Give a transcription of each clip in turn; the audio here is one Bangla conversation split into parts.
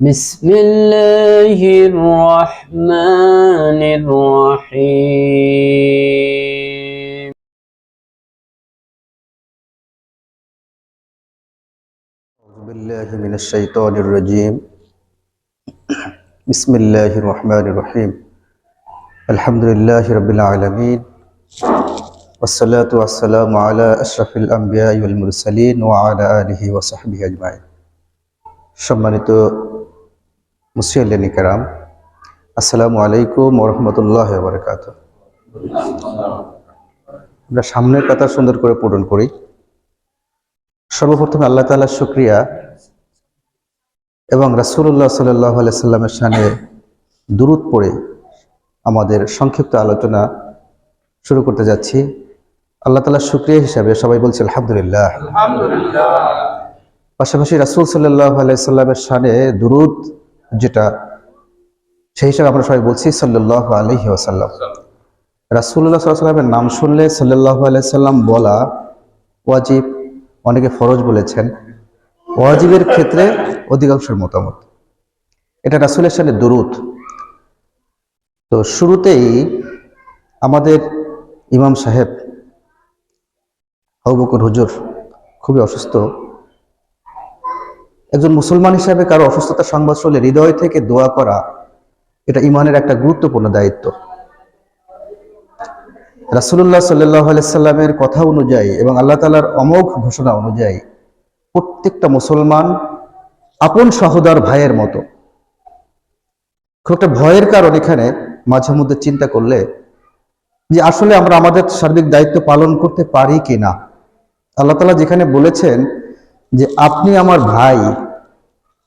بسم الله الرحمن الرحيم أعوذ بالله من الشيطان الرجيم بسم الله الرحمن الرحيم الحمد لله رب العالمين والصلاة والسلام على أشرف الأنبياء والمرسلين وعلى آله وصحبه أجمعين সম্মানিত মুসিয়াল্লানি কারাম আসসালামু আলাইকুম ওরহমতুল্লাহ বারকাত আমরা সামনের কথা সুন্দর করে পূরণ করি। সর্বপ্রথমে আল্লাহ তাআলার শুক্রিয়া এবং রাসূলুল্লাহ সাল্লাল্লাহু আলাইহি সাল্লামের শানে দুরূদ পড়ে আমাদের সংক্ষিপ্ত আলোচনা শুরু করতে যাচ্ছি। আল্লাহ তাআলার শুক্রিয়া হিসাবে সবাই বলছে আলহামদুলিল্লাহ। পাশাপাশি রাসূল সাল্লাল্লাহু আলাইহি সাল্লামের শানে দুরূদ যেটা সেই হিসাবে আমরা সবাই বলছি ওয়াসাল্লাম। রাসূলুল্লাহ সাল্লাল্লাহু আলাইহি সাল্লামের নাম শুনলে সাল্লাল্লাহু আলাইহি সাল্লাম বলা ওয়াজিব। অনেকে ফরজ বলেছেন। ওয়াজিবের ক্ষেত্রে অধিকাংশের মতামত। এটা রাসুলের সাথে দুরুদ। তো শুরুতেই আমাদের ইমাম সাহেব হবকুর হুজুর খুবই অসুস্থ। একজন মুসলমান হিসাবে কারও অসুস্থতার সংবাদ শুনলে হৃদয় থেকে দোয়া করা, এটা ইমানের একটা গুরুত্বপূর্ণ দায়িত্ব। রাসুল্লাহ সাল্লাহ কথা অনুযায়ী এবং আল্লাহ তালার অমোঘ ঘোষণা অনুযায়ী প্রত্যেকটা মুসলমান আপন সহোদর ভাইয়ের মতো। খুব একটা ভয়ের কারণ এখানে মাঝে মধ্যে চিন্তা করলে যে আসলে আমরা আমাদের সার্বিক দায়িত্ব পালন করতে পারি কি না আল্লাহ তালা যেখানে বলেছেন যে আপনি আমার ভাই।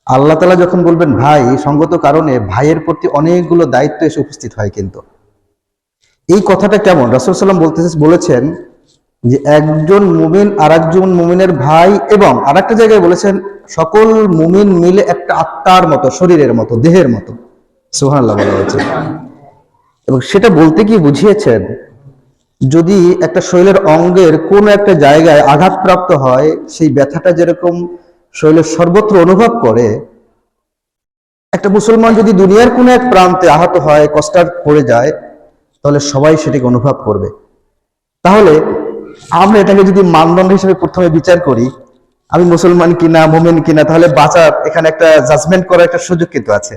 আল্লাহ তালা যখন বলবেন ভাই, সঙ্গত কারণে ভাইয়ের প্রতি অনেকগুলো দায়িত্ব এসে উপস্থিত হয় কিন্তু। এই কথাটা কেমন? রাসুল সাল্লাম বলতে বলেছেন যে একজন মুমিন আর একজন মুমিনের ভাই এবং আর একটা জায়গায় বলেছেন সকল মুমিন মিলে একটা আত্মার মতো, শরীরের মতো, দেহের মতো। সুহানাল্লাহ বলা হয়েছে। এবং সেটা বলতে কি বুঝিয়েছেন যদি একটা শরীরের অঙ্গের কোন একটা জায়গায় আঘাতপ্রাপ্ত হয়, সেই ব্যথাটা যেরকম শরীরের সর্বত্র অনুভব করে, একটা মুসলমান যদি দুনিয়ার কোনো এক প্রান্তে আহত হয়, কষ্টার পড়ে যায়, তাহলে সবাই সেটাকে অনুভব করবে। তাহলে আমরা এটাকে যদি মানদণ্ড হিসেবে প্রথমে বিচার করি, আমি মুসলমান কিনা, মোমেন কিনা, তাহলে বাঁচার এখানে একটা জাজমেন্ট করার একটা সুযোগ কিন্তু আছে।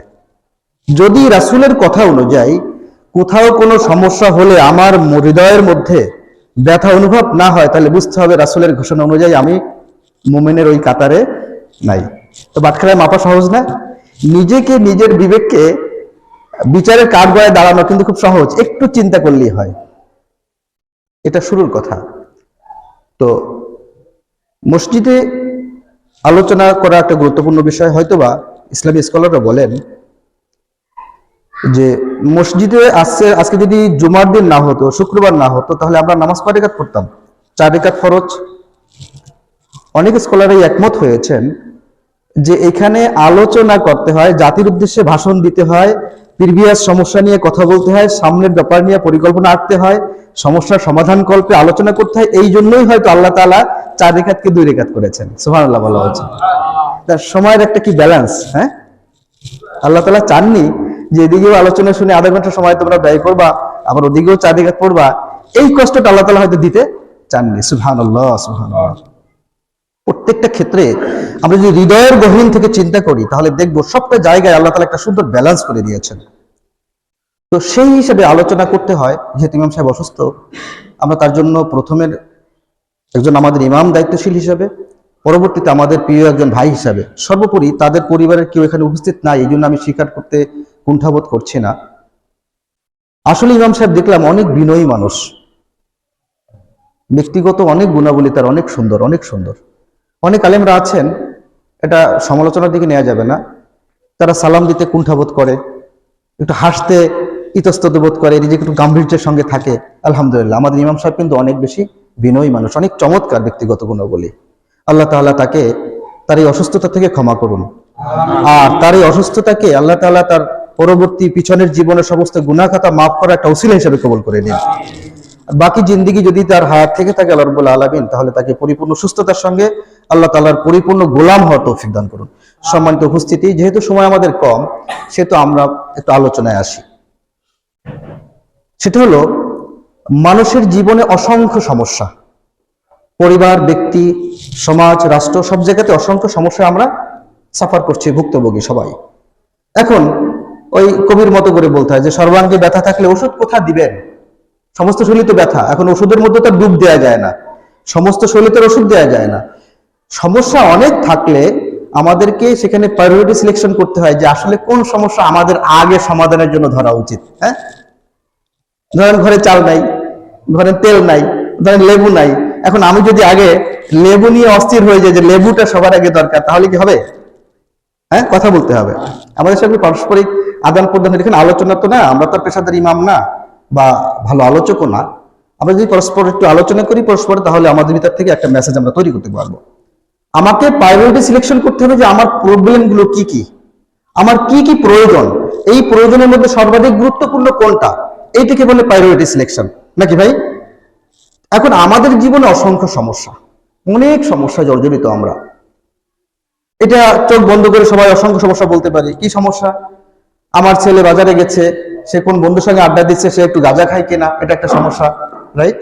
যদি রাসুলের কথা অনুযায়ী কোথাও কোনো সমস্যা হলে আমার হৃদয়ের মধ্যে ব্যথা অনুভব না হয়, তাহলে বুঝতে হবে রাসুলের ঘোষণা অনুযায়ী আমি মোমেনের ওই কাতারে নাই। তো বাটখারায় মাপা সহজ না? নিজেকে, নিজের বিবেককে বিচারের কাঠগড়ায় দাঁড়ানো কিন্তু খুব সহজ। একটু চিন্তা করলেই হয়। এটা শুরুর কথা। তো মসজিদে আলোচনা করা একটা গুরুত্বপূর্ণ বিষয়, হয়তোবা ইসলামী স্কলাররা বলেন যে মসজিদে আজকে আজকে যদি জুমার দিন না হতো, শুক্রবার না হতো, তাহলে আমরা নামাজ কয় রেখাত পড়তাম? চার রেখাত ফরজ? অনেক স্কলারই একমত হয়েছেন যে এখানে আলোচনা করতে হয়, জাতির উদ্দেশ্যে ভাষণ দিতে হয়, প্রিভিয়াস সমস্যা নিয়ে কথা বলতে হয়, সামনের ব্যাপার নিয়ে পরিকল্পনা আঁকতে হয়, সমস্যার সমাধান কল্পে আলোচনা করতে হয়, এই জন্যই হয়তো আল্লাহ তালা চার রেখাতকে দুই রেখাত করেছেন। সুহান আল্লাহ বলা হয়েছে। তার সময়ের একটা কি ব্যালেন্স হ্যাঁ? আল্লাহ তালা চাননি যে এদিকেও আলোচনা শুনে আধা ঘণ্টা সময় তোমরা ব্যয় করবা, আবার ওদিকেও চার রেখাত পড়বা, এই কষ্টটা আল্লাহ তালা হয়তো দিতে চাননি। সুহান সুহান প্রত্যেকটা ক্ষেত্রে আমরা যদি হৃদয়ের গহীন থেকে চিন্তা করি, তাহলে দেখব সবটা জায়গায় আল্লাহ তালা একটা সুন্দর ব্যালেন্স করে দিয়েছেন। তো সেই হিসেবে আলোচনা করতে হয়, যেহেতু ইমাম সাহেব অসুস্থ, আমরা তার জন্য প্রথমের একজন আমাদের ইমাম দায়িত্বশীল হিসাবে, পরবর্তীতে আমাদের প্রিয় একজন ভাই হিসাবে, সর্বোপরি তাদের পরিবারের কেউ এখানে উপস্থিত নাই, এই জন্য আমি স্বীকার করতে কুণ্ঠাবোধ করছি না। আসলে ইমাম সাহেব দেখলাম অনেক বিনয়ী মানুষ। ব্যক্তিগত অনেক গুণাবলী তার অনেক সুন্দর অনেক সুন্দর। অনেক আলেমরা আছেন, এটা সমালোচনার দিকে নেওয়া যাবে না। তারা সালাম দিতে কুণ্ঠাবোধ করে, একটু হাসতে ইতস্তত বোধ করে, নিজেকে একটু গাম্ভীর্যের সঙ্গে থাকে। আলহামদুলিল্লাহ, আমাদের ইমাম সাহেব কিন্তু অনেক বেশি বিনয়ী মানুষ, অনেক চমৎকার ব্যক্তিগত গুণাবলী। আল্লাহ তাআলা তাকে তার এই অসুস্থতা থেকে ক্ষমা করুন। আর তার এই অসুস্থতাকে আল্লাহ তাআলা তার পরবর্তী পিছনের জীবনের সমস্ত গুণাখাতা মাফ করা একটা উসিলা হিসেবে কবল করে নিন। বাকি জিন্দিগি যদি তার হায়াত থেকে থাকে আল্লাহ রব্বুল আলমিন, তাহলে তাকে পরিপূর্ণ সুস্থতার সঙ্গে আল্লাহ তালার পরিপূর্ণ গোলাম হওয়ার তৌফিক দান করুন। সম্মানিত উপস্থিতি, যেহেতু সময় আমাদের কম, সেহেতু আমরা একটু আলোচনায় আসি। সেটা হলো, মানুষের জীবনে অসংখ্য সমস্যা। পরিবার, ব্যক্তি, সমাজ, রাষ্ট্র, সব জায়গাতে অসংখ্য সমস্যা আমরা সাফার করছি ভুক্তভোগী সবাই। এখন ওই কবির মতো করে বলতে হয় যে, সর্বাঙ্গে ব্যথা থাকলে ওষুধ কোথা দিবেন? সমস্ত শরীরে তো ব্যথা, এখন ওষুধের মধ্যে তো ডুব দেওয়া যায় না। সমস্ত শরীরে তো ওষুধ দেওয়া যায় না। সমস্যা অনেক থাকলে আমাদেরকে সেখানে প্রায়োরিটি সিলেকশন করতে হয় যে, আসলে কোন সমস্যা আমাদের আগে সমাধানের জন্য ধরা উচিত হ্যাঁ? ধরেন ঘরে চাল নাই, ধরেন তেল নাই, ধরেন লেবু নাই। এখন আমি যদি আগে লেবু নিয়ে অস্থির হয়ে যাই যে, লেবুটা সবার আগে দরকার, তাহলে কি হবে? হ্যাঁ কথা বলতে হবে। আমাদের সঙ্গে পারস্পরিক আদান প্রদান এখানে আলোচনা তো না, আমরা তো পেশাদার ইমাম না, বা ভালো আলোচকও না। আমরা যদি পরস্পর একটু আলোচনা করি পরস্পর, তাহলে আমাদের ভিতর থেকে একটা মেসেজ আমরা তৈরি করতে পারব। আমাকে প্রায়োরিটি সিলেকশন করতে হবে যে আমার প্রবলেমগুলো কি কি, আমার কি কি প্রয়োজন, এই প্রয়োজনের মধ্যে সর্বাধিক গুরুত্বপূর্ণ কোনটা, এইটাকে বলে প্রায়োরিটি সিলেকশন নাকি ভাই? এখন আমাদের জীবনে অসংখ্য সমস্যা, অনেক সমস্যা জর্জরিত আমরা। এটা চোখ বন্ধ করে সবাই অসংখ্য সমস্যা বলতে পারি। কি সমস্যা? আমার ছেলে বাজারে গেছে, সে কোন বন্ধুর সঙ্গে আড্ডা দিচ্ছে, সে একটু গাঁজা খায় কিনা, এটা একটা সমস্যা রাইট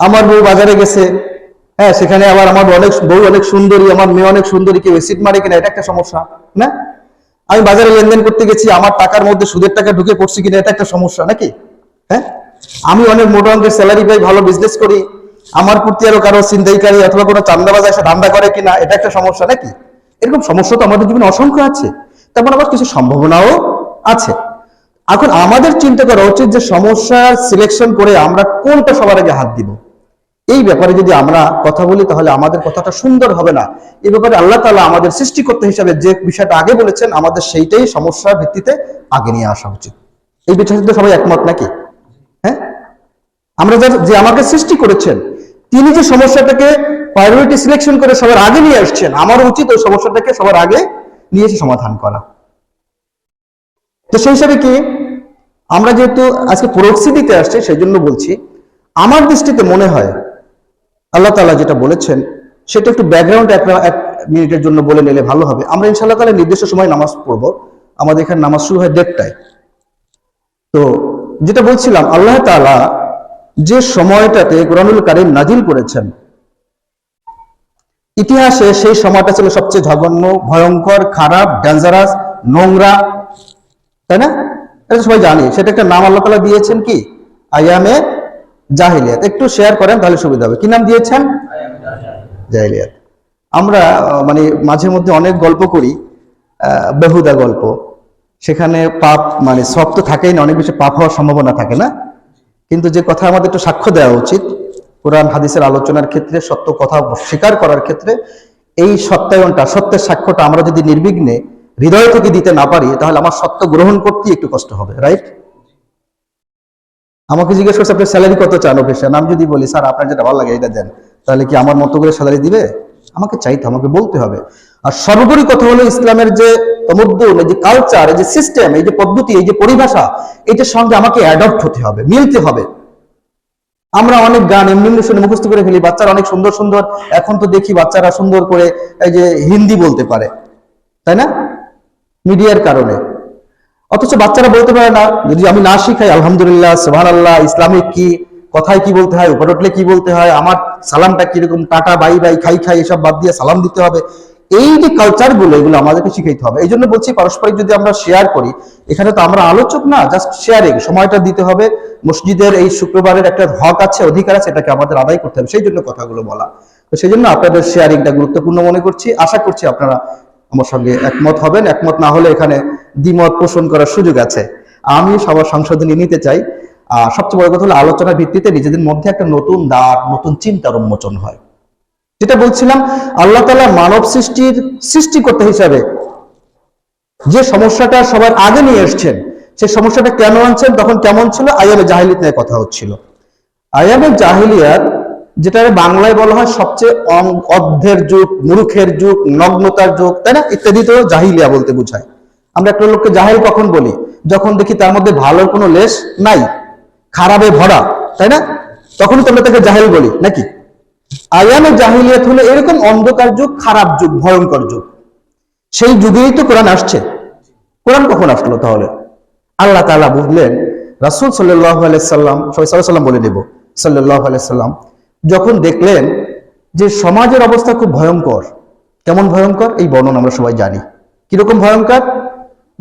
আমার বউ বাজারে গেছে হ্যাঁ সেখানে আবার আমার অনেক বউ অনেক সুন্দরী, আমার মেয়ে অনেক সুন্দরী, কেউ এসিড মারে কিনা, এটা একটা সমস্যা, না? আমি বাজারে লেনদেন করতে গেছি, আমার টাকার মধ্যে সুদের টাকা ঢুকে পড়ছি কিনা, এটা একটা সমস্যা, নাকি? হ্যাঁ? আমি অনেক মোটা অঙ্কের স্যালারি পাই, ভালো বিজনেস করি, আমার প্রতি আরও কারও চিন্তাইকারী অথবা কোনো চান্দাবাজ এসে ধান্দা করে কিনা, এটা একটা সমস্যা, নাকি? এরকম সমস্যা তো আমাদের জীবনে অসংখ্য আছে। তেমন আবার কিছু সম্ভাবনাও আছে। এখন আমাদের চিন্তা করা উচিত যে সমস্যার সিলেকশন করে আমরা কোনটা সবার আগে হাত দিব। এই ব্যাপারে যদি আমরা কথা বলি, তাহলে আমাদের কথাটা সুন্দর হবে না। এই ব্যাপারে আল্লাহ তাআলা আমাদের সৃষ্টিকর্তা হিসাবে যে বিষয়টা আগে বলেছেন, আমাদের সেইটাই সমস্যার ভিত্তিতে আগে নিয়ে আসা উচিত। এই বিষয়টা সবাই একমত নাকি? হ্যাঁ? আমরা যার- যে আমাকে সৃষ্টি করেছেন, তিনি যে সমস্যাটাকে প্রায়োরিটি সিলেকশন করে সবার আগে নিয়ে আসছেন আমার উচিত ওই সমস্যাটাকে সবার আগে নিয়ে সমাধান করা। তো সেই হিসাবে কি আমরা যেহেতু আজকে প্রক্সি দিতে আসছে সেই জন্য বলছি, আমার দৃষ্টিতে মনে হয়, আল্লাহ তাআলা যেটা বলেছেন, সেটা একটু ব্যাকগ্রাউন্ড এক মিনিটের জন্য বলে নিলে ভালো হবে। আমরা ইনশাল্লাহ তাআলা নির্দিষ্ট সময় নামাজ পড়ব। আমাদের এখানে নামাজ শুরু হয় দেড়টায়। তো যেটা বলছিলাম, আল্লাহ তাআলা যে সময়টাতে কোরআনুল কারিম নাজিল করেছেন ইতিহাসে সেই সময়টা ছিল সবচেয়ে জঘন্য, ভয়ঙ্কর, খারাপ ডেঞ্জারাস নোংরা, তাই না? এটা সবাই জানি। সেটা একটা নাম আল্লাহ তাআলা দিয়েছেন কি? আয়ামে জাহিলিয়াত। একটু শেয়ার করেন তাহলে সুবিধা হবে। কি নাম দিয়েছেন? জাহিলিয়াত। আমরা মানে মাঝে মধ্যে অনেক গল্প করি বেহুদা গল্প। সেখানে পাপ মানে সব তো থাকেই না, অনেক বেশি পাপ হওয়ার সম্ভাবনা থাকে না। কিন্তু যে কথা আমাদের একটু সাক্ষ্য দেওয়া উচিত কোরআন, হাদিসের আলোচনার ক্ষেত্রে, সত্য কথা স্বীকার করার ক্ষেত্রে এই সত্যায়নটা, সত্যের সাক্ষ্যটা আমরা যদি নির্বিঘ্নে হৃদয় থেকে দিতে না পারি, তাহলে আমার সত্য গ্রহণ করতেই একটু কষ্ট হবে রাইট আমাকে জিজ্ঞেস করছে, আপনার স্যালারি কত চান অফিসে আমি যদি বলি, স্যার, আপনার যেটা ভালো লাগে, এটা দেন। তাহলে কি আমার মতো করে স্যালারি দিবে? আমাকে চাইতে, আমাকে বলতে হবে। আর সর্বোপরি কথা হলো, ইসলামের যে তমদ্দুন, এই যে কালচার এই যে সিস্টেম এই যে পদ্ধতি, এই যে পরিভাষা, এটার সঙ্গে আমাকে অ্যাডপ্ট হতে হবে, মিলতে হবে। আমরা অনেক গান এমনি শুনে মুখস্থ করে ফেলি, বাচ্চারা অনেক সুন্দর সুন্দর, এখন তো দেখি বাচ্চারা সুন্দর করে এই যে হিন্দি বলতে পারে, তাই না? মিডিয়ার কারণে। অথচ বাচ্চারা বলতে পারে না, যদি আমি না শিখাই, আলহামদুলিল্লাহ সুবহান আল্লাহ ইসলামিক কি, কথায় কি বলতে হয় উপর উঠলে কি বলতে হয়, আমার সালামটা কীরকম, টাটা, বাই বাই, খাই খাই, এসব বাদ দিয়ে সালাম দিতে হবে এই যে কালচারগুলো, এগুলো আমাদেরকে শিখাইতে হবে। এই জন্য বলছি, পারস্পরিক যদি আমরা শেয়ার করি, এখানে তো আমরা আলোচক না জাস্ট শেয়ারিং সময়টা দিতে হবে। মসজিদের এই শুক্রবারের একটা হক আছে, অধিকার আছে, এটাকে আমাদের আদায় করতে হবে। সেই জন্য কথাগুলো বলা। তো সেই জন্য আপনাদের শেয়ারিংটা গুরুত্বপূর্ণ মনে করছি। আশা করছি আপনারা আমার সঙ্গে একমত হবেন। একমত না হলে এখানে দ্বিমত পোষণ করার সুযোগ আছে। আমি সবার সংশোধনী নিতে চাই। আর সবচেয়ে বড় কথা হলো, আলোচনার ভিত্তিতে নিজেদের মধ্যে একটা নতুন দ্বার নতুন চিন্তার উন্মোচন হয়। যেটা বলছিলাম, আল্লাহ তালা মানব সৃষ্টির সৃষ্টিকর্তা হিসাবে যে সমস্যাটা সবার আগে নিয়ে এসছেন সেই সমস্যাটা কেন আনছেন, তখন কেমন ছিল? আয়ামে জাহিলিয়াত নিয়ে কথা হচ্ছিল। আয়ামে জাহিলিয়াত যেটা বাংলায় বলা হয় সবচেয়ে অর্ধের যুগ, মূর্খের যুগ, নগ্নতার যুগ, তাই না? ইত্যাদি তো জাহিলিয়া বলতে বোঝায়। আমরা একটা লোককে জাহেল কখন বলি? যখন দেখি তার মধ্যে ভালোর কোনো লেশ নাই, খারাপে ভরা, তাই না? তখনই তো আমরা তাকে জাহেল বলি, নাকি? আয়ামে জাহিলিয়াত হলো এরকম অন্ধকার যুগ, খারাপ যুগ, ভয়ঙ্কর যুগ। সেই যুগেই তো কোরআন আসছে। কোরআন কখন আসলো তাহলে? আল্লাহ তাআলা বুঝলেন, রাসূল সাল্লাল্লাহু আলাইহি সাল্লাম বলে দেব, সাল্লাল্লাহু আলাইহি সাল্লাম, যখন দেখলেন যে সমাজের অবস্থা খুব ভয়ঙ্কর। কেমন ভয়ঙ্কর? এই বর্ণনা আমরা সবাই জানি। কীরকম ভয়ঙ্কর?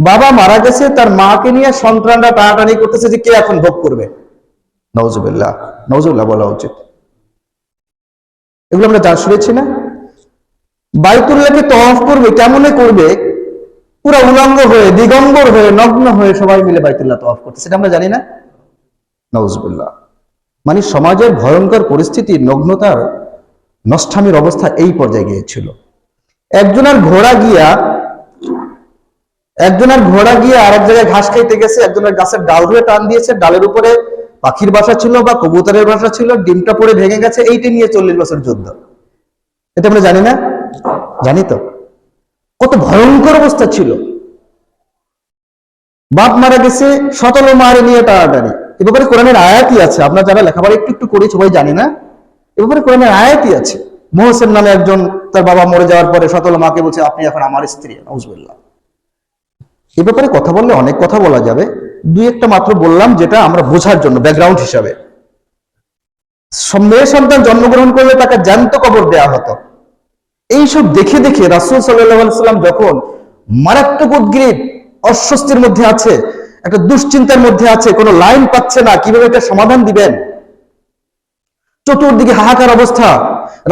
বাবা মারা গেছে, তার মাকে নিয়ে সন্তানরা টানাটানি করতেছে যে কে এখন ভোগ করবে? নওজুবিল্লাহ নওজুবিল্লাহ বলা উচিত। এগুলো আমরা যা শুনেছি না? বাইতুল্লাহকে তওয়াফ করবে, কেমনে করবে? পুরো উলঙ্গ হয়ে, দিগম্বর হয়ে, নগ্ন হয়ে সবাই মিলে বাইতুল্লাহ তওয়াফ করতে। সেটা আমরা জানি না? নওজুবিল্লাহ মানে সমাজের ভয়ঙ্কর পরিস্থিতি নগ্নতার নষ্টামির অবস্থা এই পর্যায়ে গিয়েছিল। একজনের ঘোড়া গিয়া, একজনের ঘোড়া গিয়ে আরেক জায়গায় ঘাস খাইতে গেছে, একজনের গাছের ডাল ধরে টান দিয়েছে, ডালের উপরে পাখির বাসা ছিল বা কবুতরের বাসা ছিল, ডিমটা পড়ে ভেঙে গেছে, এইটা নিয়ে চল্লিশ বছর যুদ্ধ। এটা আমরা জানি না? জানি তো। কত ভয়ঙ্কর অবস্থা ছিল। বাপ মারা গেছে সতল মারে নিয়ে টাড়াটাড়ি এ ব্যাপারে কোরআনের আয়াতই আছে। আপনার যারা লেখাপড়া একটু একটু করি, সবাই জানি না। এ ব্যাপারে কোরআনের আয়াতই আছে। মোহসেন নামে একজন, তার বাবা মরে যাওয়ার পরে সতল মাকে বলছে, আপনি এখন আমার স্ত্রী নজবুল্লাহ এ ব্যাপারে কথা বললে অনেক কথা বলা যাবে। দুই একটা মাত্র বললাম যেটা আমরা বোঝার জন্য ব্যাকগ্রাউন্ড হিসাবে। মেয়ে সন্তান জন্মগ্রহণ করলে তাকে জ্যান্ত কবর দেয়া হতো। এইসব দেখে দেখে রাসুল সাল্লাম যখন মারাত্মক উদ্গ্রীব, অস্বস্তির মধ্যে আছে, একটা দুশ্চিন্তার মধ্যে আছে, কোনো লাইন পাচ্ছে না, কীভাবে এটা সমাধান দিবেন? চতুর্দিকে হাহাকার অবস্থা।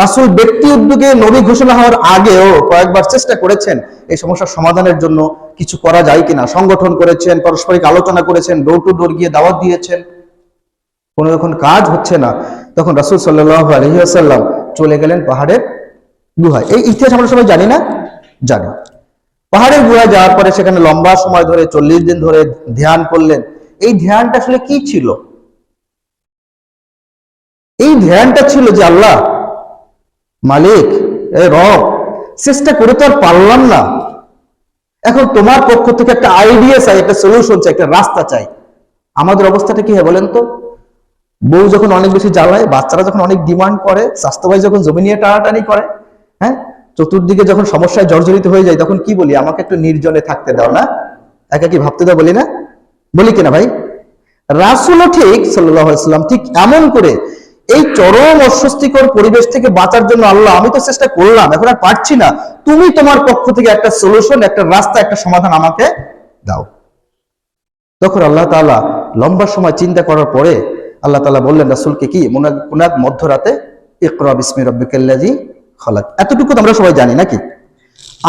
রাসুল ব্যক্তি উদ্যোগে নবী ঘোষণা হওয়ার আগেও কয়েকবার চেষ্টা করেছেন এই সমস্যার সমাধানের জন্য কিছু করা যায় কিনা। সংগঠন করেছেন, পারস্পরিক আলোচনা করেছেন ডোর টু ডোর গিয়ে দাওয়াত দিয়েছেন। কোনো যখন কাজ হচ্ছে না, তখন রাসুল সাল্লাহ আলহিহাসাল্লাম চলে গেলেন পাহাড়ের গুহায়। এই ইতিহাস আমরা সবাই জানি না? জানি। পাহাড়ের গুহায় যাওয়ার পরে সেখানে লম্বা সময় ধরে, চল্লিশ দিন ধরে ধ্যান করলেন। এই ধ্যানটা আসলে কি ছিল? এই ধ্যানটা ছিল যে আল্লাহ, মালিক, এ রব, চেষ্টা করে তো আর পারলাম না। এখন তোমার পক্ষ থেকে একটা আইডিয়া চাই, একটা সলিউশন চাই, একটা রাস্তা চাই। আমাদের অবস্থাটা কি হয় বলেন তো? বউ যখন অনেক বেশি জ্বালায়, বাচ্চারা যখন অনেক ডিমান্ড করে স্বাস্থ্য ভাই যখন জমি নিয়ে টানাটানি করে হ্যাঁ? চতুর্দিকে যখন সমস্যায় জর্জরিত হয়ে যায়, তখন কি বলি, আমাকে একটু নির্জনে থাকতে দাও না? একা কি ভাবতে দাও বলি না? বলি কিনা ভাই? রাসুলও ঠিক সাল্লাম ঠিক এমন করে এই চরম অস্বস্তিকর পরিবেশ থেকে বাঁচার জন্য আল্লাহ, আমি তো চেষ্টা করলাম, এখন আর পারছি না। তুমি তোমার পক্ষ থেকে একটা সলিউশন একটা রাস্তা, একটা সমাধান আমাকে দাও। তখন আল্লাহ তাআলা লম্বা সময় চিন্তা করার পরে আল্লাহ তাআলা বললেন, রাসূলকে কি কোন এক মধ্যরাতে, ইকরা বিসমি রব্বিকাল্লাযী খালাক। এতটুকু আমরা সবাই জানি, নাকি?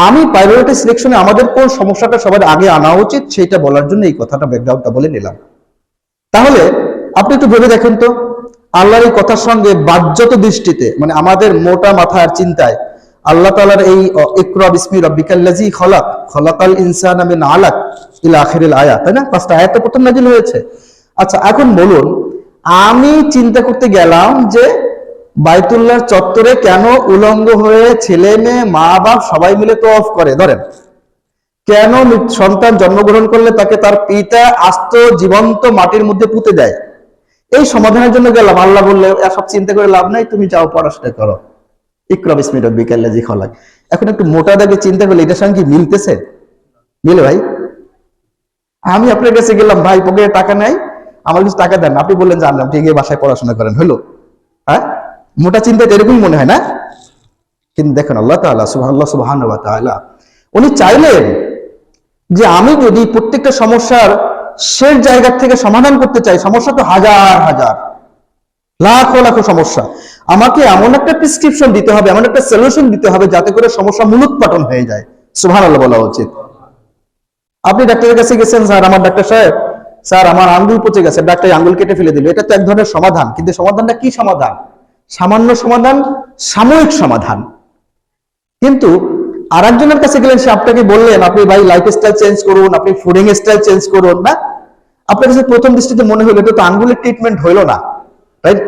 আমি প্রায়োরিটি সিলেকশনে আমাদের কোন সমস্যাটা সবার আগে আনা উচিত, সেটা বলার জন্য এই কথাটা ব্যাকগ্রাউন্ডটা বলে নিলাম। তাহলে, আপনি একটু ভেবে দেখেন তো। আল্লাহর এই কথার সঙ্গে বাহ্যত দৃষ্টিতে মানে আমাদের মোটা মাথার চিন্তায়, আল্লাহ তাআলার এই ইকরা বিসমি রব্বিকাল্লাযী খালাক, খালাকাল ইনসানা মিন আলাক ইলা আখিরিল আয়াত তাই না? পাঁচটা আয়াত প্রথম নাজিল হয়েছে। আচ্ছা এখন বলুন, আমি চিন্তা করতে গেলাম যে বাইতুল্লাহর চত্বরে কেন উলঙ্গ হয়ে ছেলে মেয়ে মা বাপ সবাই মিলে তো অফ করে? ধরেন, কেন সন্তান জন্মগ্রহণ করলে তাকে তার পিতা আস্ত জীবন্ত মাটির মধ্যে পুঁতে দেয়? এই সমাধানের জন্য গেলাম। আল্লাহ বললে সব চিন্তা করে লাভ নাই, তুমি যাও, পড়াশোনা করো। ইকরব ইসমিট বিকাল্লাজি খলাক। এখন একটু মোটা দাগে চিন্তা করলে এটার সঙ্গে মিলতেছে? মিলে ভাই? আমি আপনার কাছে গেলাম, ভাই, পকেটে টাকা নাই, আমার কিছু টাকা দেন। আপনি বললেন যে আনলাম ঠিক বাসায় পড়াশোনা করেন। হলো? হ্যাঁ? মোটা চিন্তা এরকম মনে হয় না? কিন্তু দেখেন, আল্লাহ তাআলা সুবহানাল্লাহ, সুবহানাহু ওয়া তাআলা, উনি চাইলেন যে আমি যদি প্রত্যেকটা সমস্যার শেষ জায়গা থেকে সমাধান করতে চাই, সমস্যা তো হাজার হাজার। লাখো লাখো সমস্যা। আমাকে এমন একটা প্রেসক্রিপশন দিতে হবে, এমন একটা সলিউশন দিতে হবে যাতে করে সমস্যা মূলোৎপাটন হয়ে যায়। সুবহানাল্লাহ বলা উচিত। আপনি ডাক্তারের কাছে গেছেন, স্যার, আমার ডাক্তার সাহেব। স্যার, আমার আঙ্গুল পচে গেছে, ডাক্তার আঙ্গুল কেটে ফেলে দিল। এটা তো এক ধরনের সমাধান, কিন্তু সমাধানটা কি সমাধান? সামান্য সমাধান, সাময়িক সমাধান। কিন্তু আর একজনের কাছে গেলেন, সে আপনাকে বললেন, আপনি ভাই লাইফ স্টাইল চেঞ্জ করুন, আপনি ফুডিং স্টাইল চেঞ্জ করুন। না? আপনার কাছে প্রথম দৃষ্টিতে মনে হলো, এটা তো আঙ্গুলের ট্রিটমেন্ট হইল না। রাইট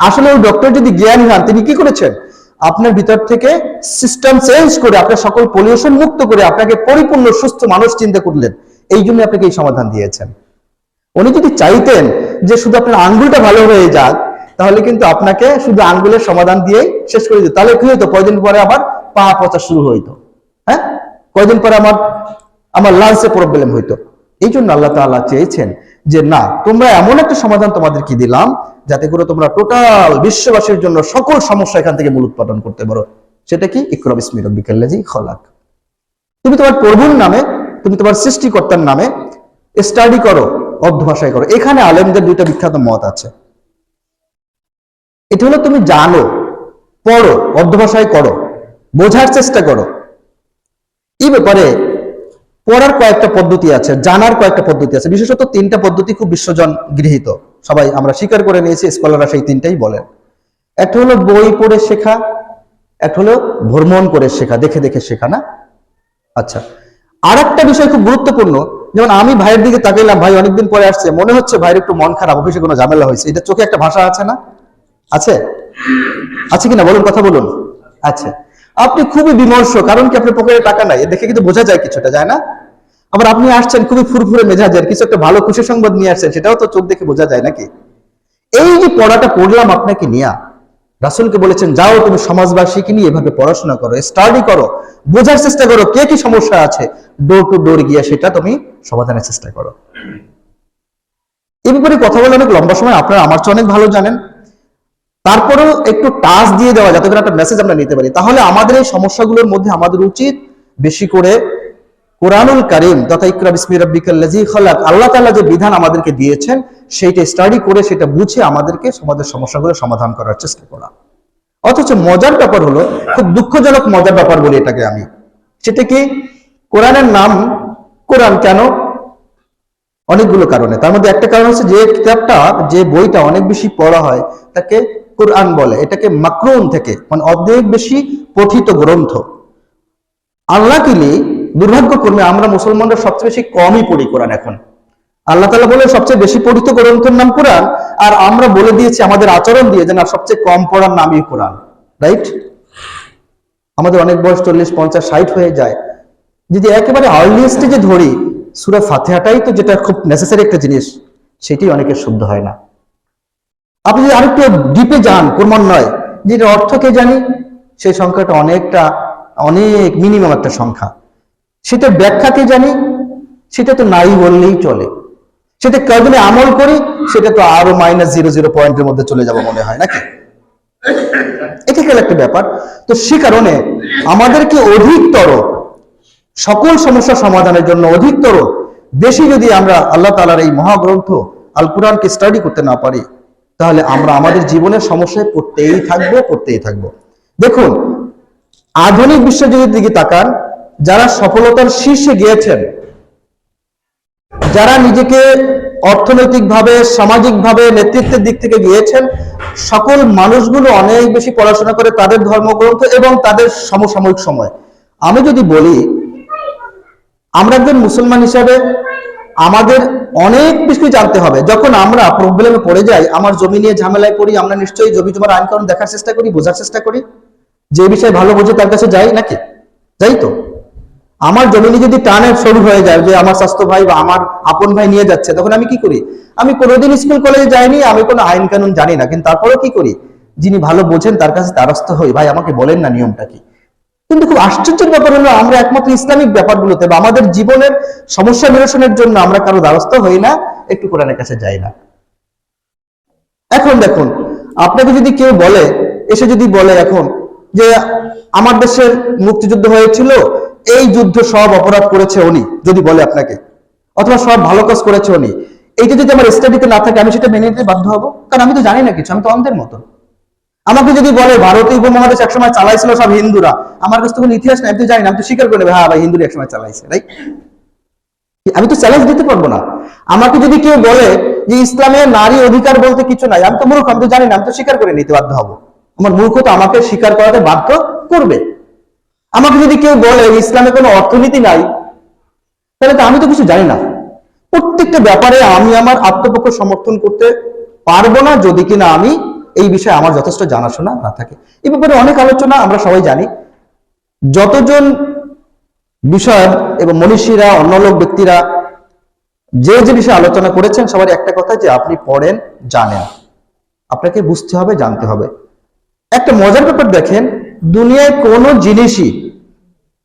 আসলে ওই ডক্টর যদি জ্ঞানী হন, তিনি কি করেছেন? আপনার ভিতর থেকে সিস্টেম চেঞ্জ করে, আপনার সকল পলিউশন মুক্ত করে, আপনাকে পরিপূর্ণ, সুস্থ মানুষ চিন্তা করলেন। এই জন্য আপনাকে এই সমাধান দিয়েছেন। উনি যদি চাইতেন যে শুধু আপনার আঙ্গুলটা ভালো হয়ে যাক তাহলে কিন্তু আপনাকে শুধু আঙ্গুলের সমাধান দিয়েই শেষ করে দিত। তাহলে কি হইতো? কয়দিন পরে আবার পা পচা শুরু হইতো। হ্যাঁ? কয়দিন পরে আমার আমার লাঞ্চে প্রবলেম হইতো। এই জন্য আল্লাহ তাআলা চেয়েছেন যে, না, তোমরা এমন একটা সমাধান তোমাদেরকে দিলাম, যাতে করে তোমরা টোটাল বিশ্ববাসীর জন্য সকল সমস্যা এখান থেকে মূল উৎপাদন করতে পারো। সেটা কি? ইকরা বিসমি রব্বিকাল্লাযী খলাক। তুমি তোমার প্রভুর নামে, তুমি তোমার সৃষ্টিকর্তার নামে স্টাডি করো অধ্যভাষায় করো। এখানে আলেমদের দুইটা বিখ্যাত মত আছে। এটা হলো তুমি জানো, পড়ো অধ্যভাষায় করো, বোঝার চেষ্টা করো। এই ব্যাপারে পড়ার কয়েকটা পদ্ধতি আছে, জানার কয়েকটা পদ্ধতি আছে। বিশেষত তিনটা পদ্ধতি খুব বিশ্বজন গৃহীত। সবাই আমরা স্বীকার করে নিয়েছি, স্কলাররা সেই তিনটাই বলেন। একটা হলো বই পড়ে শেখা, একটা হলো ভ্রমণ করে শেখা, দেখে দেখে শেখা, না? আচ্ছা আর একটা বিষয় খুব গুরুত্বপূর্ণ, যেমন আমি ভাইয়ের দিকে তাকাইলাম, ভাই অনেকদিন পরে আসছে, মনে হচ্ছে ভাইয়ের একটু মন খারাপ, অফিসে কোনো ঝামেলা হয়েছে, এটা চোখে একটা ভাষা আছে না? আছে? আছে কিনা? বলুন, কথা বলুন। আচ্ছা। আপনি খুবই বিমর্ষ, কারণ কি আপনার পকেটে টাকা নাই? দেখে কিন্তু বোঝা যায় কিছুটা, যায় না? আবার আপনি আসছেন খুবই ফুরফুরে মেজাজের, কিছু একটা ভালো খুশি সংবাদ নিয়ে আসছেন, সেটাও তো চোখ দেখে বোঝা যায় নাকি? এই যে পড়াটা পড়লাম আপনাকে নিয়া, রাসুলকে বলেছেন, যাও তুমি সমাজবাসীকে নিয়ে এভাবে পড়াশোনা করো স্টাডি করো, বোঝার চেষ্টা করো, কে কি সমস্যা আছে? ডোর টু ডোর গিয়ে সেটা তুমি সমাধানের চেষ্টা করো। এ ব্যাপারে কথা বলে অনেক লম্বা সময়, আপনারা আমার চেয়ে অনেক ভালো জানেন। তারপরেও একটু টাচ দিয়ে দেওয়া, যাতে করে একটা মেসেজ আমরা নিতে পারি। তাহলে আমাদের এই সমস্যাগুলোর মধ্যে আমাদের উচিত বেশি করে কোরআনুল কারিম তথা ইকরা বিসমি রাব্বিকাল লাযী খালাক, আল্লাহ তাআলা যে বিধান আমাদেরকে দিয়েছেন, সেইটা স্টাডি করে সেটা বুঝে আমাদেরকে সমাজের সমস্যাগুলো সমাধান করার চেষ্টা করা। অথচ মজার ব্যাপার হলো, খুব দুঃখজনক মজার ব্যাপার বলি এটাকে আমি। সেটা কি? কোরআনের নাম কোরআন কেন? অনেকগুলো কারণে। তার মধ্যে একটা কারণ হচ্ছে যে কিতাবটা, যে বইটা অনেক বেশি পড়া হয়, তাকে কোরআন বলে, এটাকে মাকরুন থেকে মানে অর্ধেক বেশি পঠিত গ্রন্থ। আল্লাহ কিলি দুর্ভাগ্যক্রমে আমরা মুসলমানরা সবচেয়ে বেশি কমই পড়ি কোরআন এখন। আল্লাহ তালা বলে সবচেয়ে বেশি পঠিত গ্রন্থের নাম কোরআন, আর আমরা বলে দিয়েছি, আমাদের আচরণ দিয়ে যে না সবচেয়ে কম পড়ার নামই কোরআন। রাইট? আমাদের অনেক বয়স চল্লিশ, পঞ্চাশ, ষাট হয়ে যায়। যদি একেবারে আর্লি যে ধরি, সুরা ফাতেহাটাই তো যেটা খুব নেসেসারি একটা জিনিস, সেটি অনেকের শুদ্ধ হয় না। আপনি যদি আরেকটু ডিপে যান ক্রমান্বয়ে যেটা অর্থকে জানি? সেই সংখ্যাটা অনেকটা, অনেক মিনিমাম একটা সংখ্যা। সেটা ব্যাখ্যাকে জানি? সেটা তো নাই বললেই চলে। সেটা কদিনে আমল করি, সেটা তো আরও মাইনাস জিরো জিরো পয়েন্টের মধ্যে চলে যাব মনে হয়, নাকি? এটা গেল একটা ব্যাপার। তো সে কারণে আমাদেরকে অধিকতর, সকল সমস্যা সমাধানের জন্য অধিকতর, বেশি যদি আমরা আল্লাহ তালার এই মহাগ্রন্থ আল কোরআনকে স্টাডি করতে না পারি তাহলে আমরা আমাদের জীবনের সমস্যায় পড়তেই থাকব পড়তেই থাকব। দেখুন, আধুনিক বিশ্বযুগের দিকে তাকান, যারা সফলতার শীর্ষে গিয়েছেন, যারা নিজেকে অর্থনৈতিকভাবে, সামাজিকভাবে, নেতৃত্বের দিক থেকে গিয়েছেন, সকল মানুষগুলো অনেক বেশি পড়াশোনা করে তাদের ধর্মগ্রন্থ এবং তাদের সমসাময়িক সময়। আমি যদি বলি, আমরা একজন মুসলমান হিসাবে আমাদের অনেক কিছু জানতে হবে। যখন আমরা প্রবলেমে পড়ে যাই, আমার জমি নিয়ে ঝামেলায় পড়ি, আমরা নিশ্চয়ই জমি জমার আইন কানুন দেখার চেষ্টা করি, বোঝার চেষ্টা করি, যে বিষয়ে ভালো বোঝে তার কাছে যাই নাকি? যাই তো। আমার জমিনে যদি টানে শুরু হয়ে যায়, যে আমার স্বাস্থ্য ভাই বা আমার আপন ভাই নিয়ে যাচ্ছে, তখন আমি কি করি? আমি কোনোদিন স্কুল কলেজে যাইনি, আমি কোনো আইন কানুন জানি না, কিন্তু তারপরেও কি করি? যিনি ভালো বোঝেন, তার কাছে দ্বারস্থ হই। ভাই, আমাকে বলেন না নিয়মটা কি? কিন্তু খুব আশ্চর্যের ব্যাপার হলো, আমরা একমাত্র ইসলামিক ব্যাপারগুলোতে বা আমাদের জীবনের সমস্যা নিরসনের জন্য আমরা কারও দ্বারস্থ হই না, একটু কোরআনের কাছে যাই না। এখন দেখুন, আপনাকে যদি কেউ বলে, এসে যদি বলে এখন যে আমার দেশের মুক্তিযুদ্ধ হয়েছিল, এই যুদ্ধ সব অপরাধ করেছে উনি, যদি বলে আপনাকে, অথবা সব ভালো কাজ করেছে উনি, এইটা যদি আমার স্টাডিতে না থাকে, আমি সেটা মেনে নিতে বাধ্য হব? কারণ আমি তো জানি না কিছু, আমি তো অন্ধের মতো আমাকে যদি বলে ভারতীয় উপমহাদেশ একসময় চালাইছিল সব হিন্দুরা, আমার কাছে তো কোনো ইতিহাস নাই, আমি তো জানি না, আমি তো স্বীকার করে হ্যাঁ ভাই, হিন্দুরা একসময় চালাইছে রাইট আমি তো চ্যালেঞ্জ দিতে পারব না। আমাকে যদি কেউ বলে যে ইসলামের নারী অধিকার বলতে কিছু নাই, আমি তো মূর্খ, আমি তো জানি না, আমি তো স্বীকার করে নিতে বাধ্য হব। আমার মূর্খ তো আমাকে স্বীকার করাতে বাধ্য করবে। আমাকে যদি কেউ বলে ইসলামে কোনো অর্থনীতি নাই, তাহলে তো আমি তো কিছু জানি না। প্রত্যেকটা ব্যাপারে আমি আমার আত্মপক্ষ সমর্থন করতে পারব না, যদি কিনা আমি এই বিষয়ে আমার যথেষ্ট জানাশোনা না থাকে। এই ব্যাপারে অনেক আলোচনা আমরা সবাই জানি। যতজন বিষয় এবং মনীষীরা অন্য লোক ব্যক্তিরা যে যে বিষয়ে আলোচনা করেছেন, সবার একটা কথা যে আপনি পড়েন, জানেন। আপনাকে বুঝতে হবে, জানতে হবে। একটা মজার ব্যাপার দেখেন, দুনিয়ায় কোনো জিনিসই,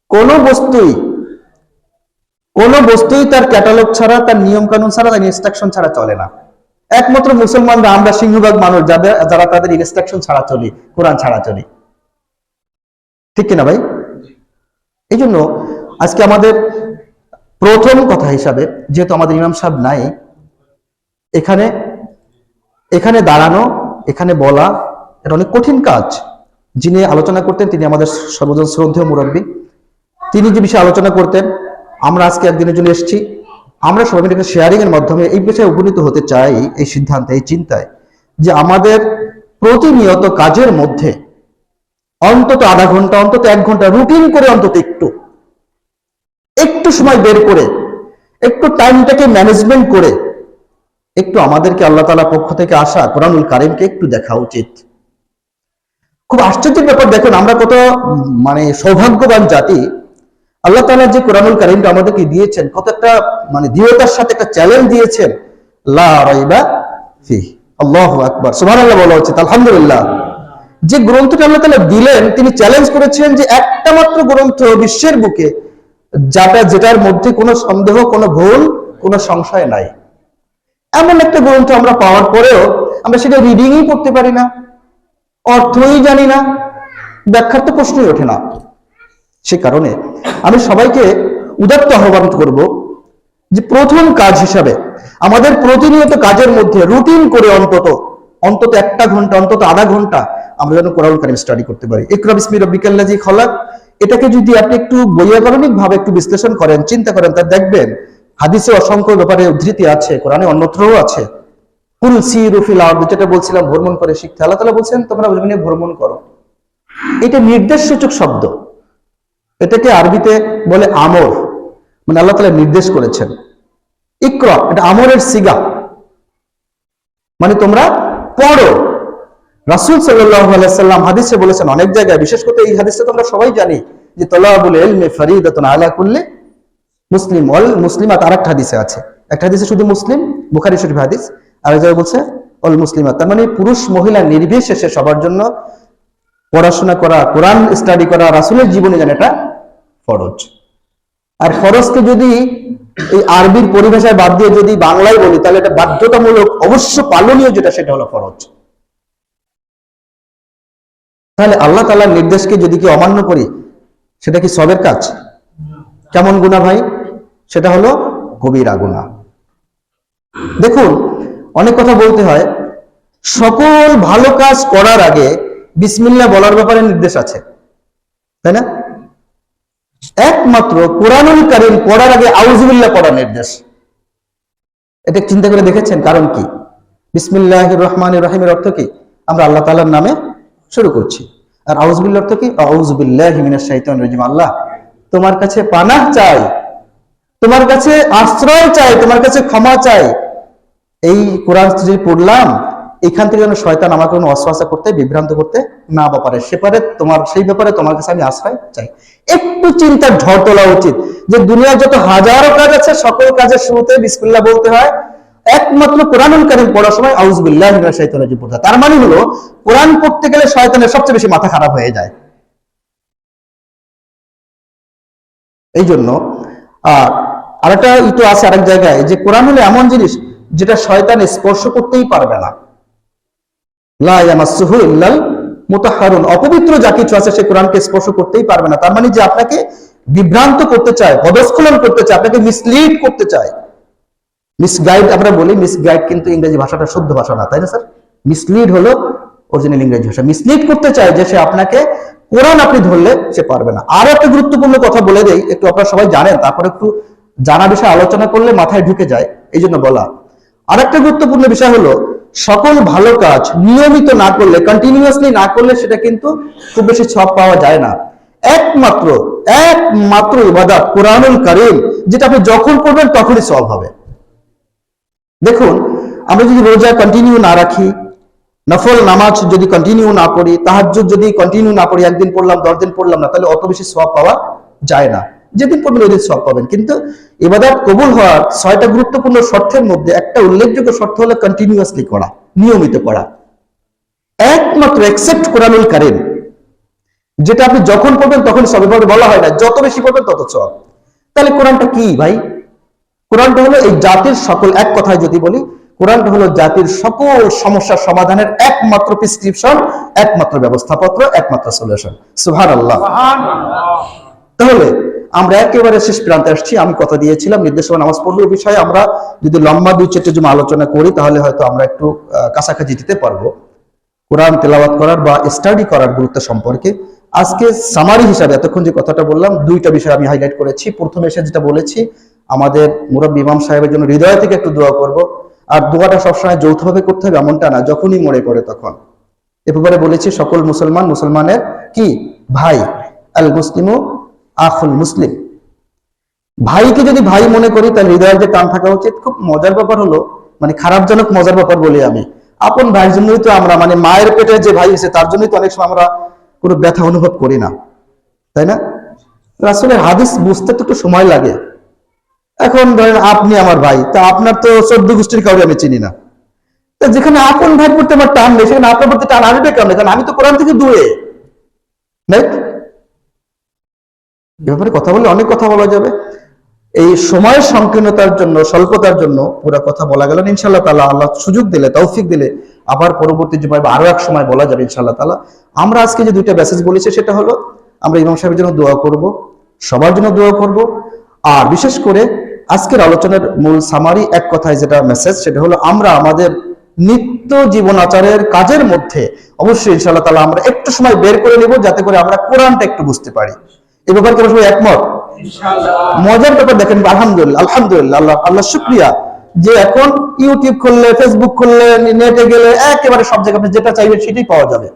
কোনো বস্তুই কোনো বস্তুই তার ক্যাটালগ ছাড়া, তার নিয়ম কানুন ছাড়া, তার ইনস্ট্রাকশন ছাড়া চলে না। একমাত্র মুসলমানরা আমরা সিংহভাগ মানুষ, যাদের, যারা তাদের ইনস্ট্রাকশন ছাড়া চলি, কোরআন ছাড়া চলি। ঠিক কিনা ভাই? এই জন্য আজকে আমাদের প্রথম কথা হিসাবে, যেহেতু আমাদের ইমাম সাহেব নাই, এখানে এখানে দাঁড়ানো, এখানে বলা, এটা অনেক কঠিন কাজ। যিনি আলোচনা করতেন, তিনি আমাদের সর্বজন শ্রদ্ধেয় মুরব্বী। তিনি যে বিষয়ে আলোচনা করতেন, আমরা আজকে একদিনের জন্য এসেছি। আমরা সবাই মিলে শেয়ারিং এর মাধ্যমে এই বিষয়ে উপনীত হতে চাই, এই সিদ্ধান্তে, এই চিন্তায় যে আমাদের প্রতিনিয়ত কাজের মধ্যে অন্তত আধা ঘণ্টা, অন্তত এক ঘণ্টা রুটিন করে অন্তত একটু একটু সময় বের করে, একটু টাইমটাকে ম্যানেজমেন্ট করে একটু আমাদেরকে আল্লাহ তালা পক্ষ থেকে আসা কোরআনুল কারিমকে একটু দেখা উচিত। খুব আশ্চর্যের ব্যাপার দেখুন, আমরা কত মানে সৌভাগ্যবান জাতি আল্লাহ তালা যে কোরআনুল কারিমটা আমাদেরকে দিয়েছেন, কত একটা মানে দৃঢ়তার সাথে একটা চ্যালেঞ্জ দিয়েছেন। আল্লাহু আকবার। সুবহানাল্লাহ বলা উচিত আলহামদুলিল্লাহ। যে গ্রন্থটা আল্লাহ তালা দিলেন, তিনি চ্যালেঞ্জ করেছেন যে একটা মাত্র গ্রন্থ বিশ্বের বুকে, যাটা, যেটার মধ্যে কোনো সন্দেহ, কোনো ভুল, কোনো সংশয় নাই। এমন একটা গ্রন্থ আমরা পাওয়ার পরেও আমরা সেটা রিডিংই করতে পারি না। অর্থই জানি না। ব্যাখ্যার তো প্রশ্নই ওঠে না। সে কারণে আমি সবাইকে উদাত্ত আহ্বান করব যে প্রথম কাজ হিসাবে আমাদের প্রতিনিয়ত কাজের মধ্যে রুটিন করে অন্তত অন্তত একটা ঘণ্টা, অন্তত আধা ঘণ্টা আমরা যেন কোরআন কারিম স্টাডি করতে পারি। ইকরা বিসমি রব্বিকাল্লাজি খলাক। এটাকে যদি আপনি একটু বৈয়াকরণিক ভাবে একটু বিশ্লেষণ করেন, চিন্তা করেন তা দেখবেন হাদিসে অসংখ্য ব্যাপারে উদ্ধৃতি আছে, কোরআনে অন্যত্রও আছে। কুল সি রুফিল যেটা বলছিলাম, ভ্রমণ করে শিখতে। আল্লাহ তালা বলছেন, তোমরা ভ্রমণ করো। এটা নির্দেশ সূচক শব্দ। এটাকে আরবিতে বলে আমর। মানে আল্লাহ তালা নির্দেশ করেছেন। ইক্র, এটা আমরের সিগা। মানে তোমরা পড়ো। রাসুল সাল্লাম হাদিসে বলেছেন অনেক জায়গায়, বিশেষ করে এই হাদিসে তোমরা সবাই জানি যে তলাবুল এলমে ফরিদাতুন আলা কুল্লি মুসলিম অল মুসলিমাত। আর একটা হাদিসে আছে। একটা হাদিসে শুধু মুসলিম, বুখারি শরীফ হাদিস। আর এক বলছে অল মুসলিমাত। তার মানে পুরুষ মহিলা নির্বিশেষে সবার জন্য পড়াশোনা করা, কোরআন স্টাডি করা, রাসুলের জীবনে জানে, এটা ফরজ। আর ফরজকে যদি এই আরবির পরিভাষায় বাদ দিয়ে যদি বাংলায় বলি, তাহলে এটা বাধ্যতামূলক, অবশ্য পালনীয় যেটা, সেটা হলো ফরজ। তাহলে আল্লাহ তালার নির্দেশকে যদি কি অমান্য করি, সেটা কি সবের কাজ? কেমন গুণা ভাই? সেটা হলো গভীরা গুণা দেখুন, অনেক কথা বলতে হয়। সকল ভালো কাজ করার আগে বিসমিল্লা বলার ব্যাপারে নির্দেশ আছে। তাই না? একমাত্র কোরআনুল কারিম পড়ার আগে আউজুবিল্লাহ পড়ার নির্দেশ। এটা চিন্তা করে দেখেছেন? কারণ কি? বিসমিল্লাহ রহমান রহিমের অর্থ কি? আমরা আল্লাহ তালার নামে শুরু করছি। আর আউজবিল্লার অর্থ কি? আউজবিল্লাহ হিমিনার শাহিতান রাজিম। আল্লাহ, তোমার কাছে পানাহ চাই, তোমার কাছে আশ্রয় চাই, তোমার কাছে ক্ষমা চাই। এই কোরআন পড়লাম এখান থেকে যেন শয়তান আমাকে কোনো অশ্বাসা করতে, বিভ্রান্ত করতে না ব্যাপারে সেপারে তোমার, সেই ব্যাপারে তোমার কাছে আমি আশ্রয় চাই। একটু চিন্তার ঝড় তোলা উচিত। যে দুনিয়ার যত হাজারো কাজ আছে, সকল কাজের শুরুতে বিসমিল্লাহ বলতে হয়। একমাত্র কোরআনুল কারিম পড়ার সময় আউজবিল্লাহ শৈতান পড়তে। তার মানে হলো, কোরআন পড়তে গেলে শয়তানের সবচেয়ে বেশি মাথা খারাপ হয়ে যায়। এই জন্য আর আরেকটা ইতো আছে আরেক জায়গায়, যে কোরআন হলো এমন জিনিস যেটা শয়তান স্পর্শ করতেই পারবে না। অপবিত্র যা কিছু আছে সে কোরআনকে স্পর্শ করতেই পারবে না। তার মানে যে আপনাকে বিভ্রান্ত করতে চায় পদস্খলন করতে চায়, আপনাকে মিসলিড করতে চায়। মিসগাইড আমরা বলি মিসগাইড কিন্তু ইংরেজি ভাষাটা শুদ্ধ ভাষা না, তাই না স্যার? মিসলিড হলো অরিজিনাল ইংরেজি ভাষা। মিসলিড করতে চায় যে সে আপনাকে কোরআন আপনি ধরলে সে পারবে না। আরও একটা গুরুত্বপূর্ণ কথা বলে দেই, একটু আপনারা সবাই জানেন, তারপর একটু জানা বিষয়ে আলোচনা করলে মাথায় ঢুকে যায়, এই জন্য বলা। আরেকটা গুরুত্বপূর্ণ বিষয় হলো সকল ভালো কাজ নিয়মিত না করলে কন্টিনিউয়াসলি না করলে সেটা কিন্তু খুব বেশি সব পাওয়া যায় না। একমাত্র একমাত্র ইবাদত কোরআনুল কারিম, যেটা আপনি যখন করবেন তখনই সব হবে। দেখুন, আমরা যদি রোজা কন্টিনিউ না রাখি, নফল নামাজ যদি কন্টিনিউ না পড়ি, তাহাজ্জুদ যদি কন্টিনিউ না পড়ি, একদিন পড়লাম দশ দিন পড়লাম না, তাহলে অত বেশি সব পাওয়া যায় না। যেদিন পড়বেন ওই দিন সব পাবেন। কিন্তু এবাদত কবুল হওয়ার ছয়টা গুরুত্বপূর্ণ শর্তের মধ্যে একটা উল্লেখযোগ্য শর্ত হলো কন্টিনিউয়াসলি করা নিয়মিত করা। একমাত্র একসেপ্ট কোরআনুল কারিম যেটা আপনি যখন পড়বেন তখন সবে পড়বে বলা হয় না যত বেশি পড়বেন তত সব। তাহলে কোরআনটা কি ভাই? কোরআনটা হলো এই জাতির সকল এক কথায় যদি বলি কোরআনটা হলো জাতির সকল সমস্যার সমাধানের একমাত্র প্রেসক্রিপশন একমাত্র ব্যবস্থাপত্র একমাত্র সলিউশন সুহান আল্লাহ তাহলে আমরা একেবারে শেষ প্রান্তে আসছি। আমি কথা দিয়েছিলাম, নির্দেশনা নামাজ পড়বে বিষয়ে, আমরা যদি লম্বা দুই চারটে জমা আলোচনা করি, তাহলে হয়তো আমরা একটু কাছাকাছি যেতে পারব। কোরআন তেলাওয়াত করার বা স্টাডি করার গুরুত্ব সম্পর্কে। আজকে সামারি হিসাবে এতক্ষণ যে কথাটা বললাম, দুইটা বিষয় আমি হাইলাইট করেছি। প্রথমে এসে যেটা বলেছি, আমাদের মুরব্বী ইমাম সাহেবের জন্য হৃদয় থেকে একটু দোয়া করব। আর দোয়াটা সবসময় যৌথভাবে করতে হবে, এমনটা না, যখনই মনে পড়ে তখন। এ ব্যাপারে বলেছি, সকল মুসলমান, মুসলমানের কি? ভাই আল মুসলিমু আখুল মুসলিম। ভাইকে যদি ভাই মনে করি, তাহলে হৃদয়ের যে টান থাকা উচিত। খুব মজার ব্যাপার হলো মানে খারাপজনক মজার ব্যাপার বলি আমি। আপন ভাইয়ের জন্যই তো আমরা মানে মায়ের পেটে যে ভাই এসে, তার জন্যই তো অনেক সময় আমরা কোনো ব্যথা অনুভব করি না। তাই না? আসলে হাদিস বুঝতে তো একটু সময় লাগে। এখন ধরেন আপনি আমার ভাই, তা আপনার তো চোদ্দ গোষ্ঠীর কাউকে আমি চিনি না। তা যেখানে আপন ভাই পড়তে আমার টান নেই, সেখানে আপনার প্রতি টান আসবে কেমন? কারণ আমি তো কোরআন থেকে দূরে। ব্যাপারে কথা বললে অনেক কথা বলা যাবে। এই সময় সংকীর্ণতার জন্য, স্বল্পতার জন্য পুরো কথা বলা গেল। ইনশাল্লাহ তালা আল্লাহ সুযোগ দিলে, তৌফিক দিলে আবার পরবর্তী সময় বা আরও এক সময় বলা যাবে ইনশাল্লাহ তালা আমরা আজকে যে দুইটা মেসেজ বলেছি সেটা হলো, আমরা ইমাম সাহেবের জন্য দোয়া করব, সবার জন্য দোয়া করব। আর বিশেষ করে আজকের আলোচনার মূল সামারি এক কথায় যেটা মেসেজ সেটা হলো আমরা আমাদের নিত্য জীবন আচারের কাজের মধ্যে অবশ্যই ইনশাল্লাহ তালা আমরা একটু সময় বের করে নেব, যাতে করে আমরা কোরআনটা একটু বুঝতে পারি। এ ব্যাপারে কেন সবাই একমত? মজার ব্যাপার দেখেন আলহামদুলিল্লাহ আলহামদুলিল্লাহ আল্লাহ আল্লাহ শুক্রিয়া যে এখন ইউটিউব খুললে ফেসবুক খুললে নেটে গেলে একেবারে সব জায়গায় আপনি যেটা চাইবেন সেটাই পাওয়া যাবে।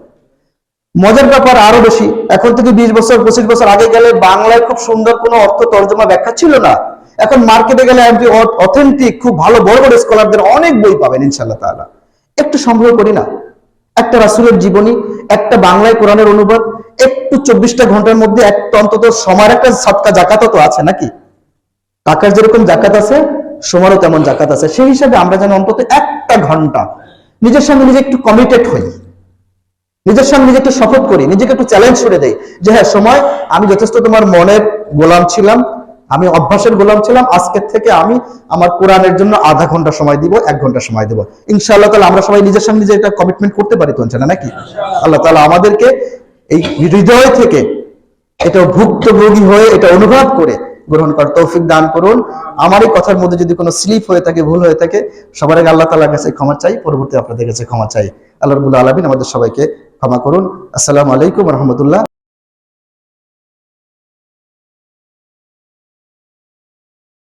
মজার ব্যাপার আরও বেশি এখন থেকে বিশ বছর পঁচিশ বছর আগে গেলে বাংলায় খুব সুন্দর কোনো অর্থ তর্জমা ব্যাখ্যা ছিল না। এখন মার্কেটে গেলে আপনি অথেন্টিক খুব ভালো বড় বড় স্কলারদের অনেক বই পাবেন ইনশাল্লাহ তাআলা। একটু সংগ্রহ করি না। একটা রাসুলের জীবনী একটা বাংলায় কোরআনের অনুবাদ একটু চব্বিশটা ঘণ্টার মধ্যে একটা অন্তত সময়ের একটা সৎকা জাকাতও তো আছে নাকি? টাকার যেরকম জাকাত আছে সময়েরও তেমন জাকাত আছে। সেই হিসাবে আমরা যেন অন্তত একটা ঘণ্টা নিজের সঙ্গে নিজে একটু কমিটেড হই। নিজের সঙ্গে নিজে একটু শপথ করি, নিজেকে একটু চ্যালেঞ্জ করে দেই যে হ্যাঁ সময়, আমি যথেষ্ট তোমার মনের গোলাম ছিলাম, আমি অভ্যাসের গোলাম ছিলাম, আজকের থেকে আমি আমার কোরআনের জন্য আধা ঘণ্টা সময় দিব, এক ঘণ্টা সময় দিব। ইনশাআল্লাহ তাহলে আমরা সবাই নিজের সঙ্গে নিজে একটা কমিটমেন্ট করতে পারি, তো না নাকি? আল্লাহ তাআলা আমাদেরকে এই হৃদয় থেকে এটা ভুক্তভোগী হয়ে এটা অনুভব করে গ্রহণ করার তৌফিক দান করুন। আমার এই কথার মধ্যে যদি কোনো স্লিপ হয়ে থাকে, ভুল হয়ে থাকে, সবার আগে আল্লাহ তালার কাছে ক্ষমা চাই, পরবর্তী আপনাদের কাছে ক্ষমা চাই। আল্লাহ আলমিন আমাদের সবাইকে ক্ষমা করুন। আসসালামু আলাইকুম রহমতুল্লাহ।